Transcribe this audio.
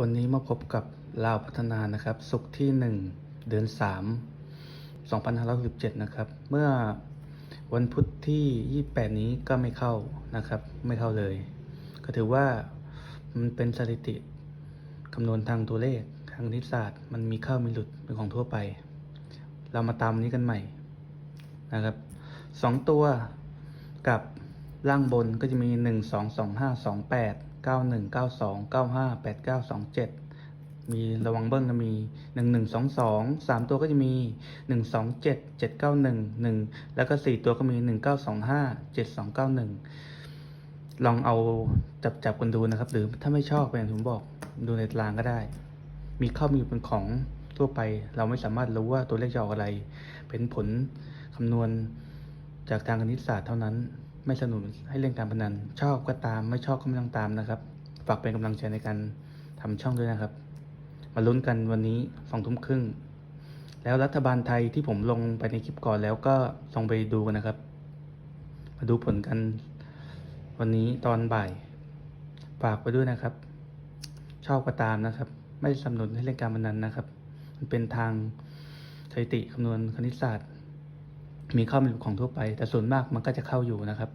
วันนี้มาพบกับลาวพัฒนานะครับ สุกที่ 1 เดือน 3 2567 นะครับ เมื่อวันพุธที่ 28 นี้ก็ไม่เข้านะครับ ไม่เข้าเลย ก็ถือว่ามันเป็นสถิติคำนวณทางตัวเลขทางคณิตศาสตร์ มันมีเข้ามีหลุดเป็นของทั่วไป เรามาตามนี้กันใหม่นะครับสองตัวกับ ล่างบนก็จะมี 1 2 2 5 2 8 9 1 9 2 9 5 8 9 2 7 มีระวังเบิ้ลก็มี 1 1 2 2 3 ตัวก็จะมี 1 2 7 7 9 1 1 แล้วก็ 4 ตัวก็มี 1 9 2 5 7 2 9 1 ลองเอาจับจับกันดูนะครับ หรือถ้าไม่ชอบอย่างที่ผมบอกดูในตารางก็ได้ มีเข้ามีเป็นของทั่วไป เราไม่สามารถรู้ว่าตัวเลขจะออกอะไร เป็นผลคำนวณจากทางคณิตศาสตร์เท่านั้น ไม่สนับสนุนให้เล่นการพนัน ชอบก็ตาม ไม่ชอบก็ไม่ต้องตามนะครับ ฝากเป็นกำลังใจในการทำช่องด้วยนะครับ มาลุ้นกันวันนี้สองทุ่มครึ่ง แล้วรัฐบาลไทยที่ผมลงไปในคลิปก่อนแล้วก็ลองไปดูกันนะครับ มาดูผลกัน วันนี้ตอนบ่าย ฝากไปด้วยนะครับ ชอบก็ตามนะครับ ไม่สนับสนุนให้เล่นการพนันนะครับ มันเป็นทางสถิติคำนวณคณิตศาสตร์ มีเข้ามีหลุดของทั่วไป แต่ส่วนมากมันก็จะเข้าอยู่นะครับ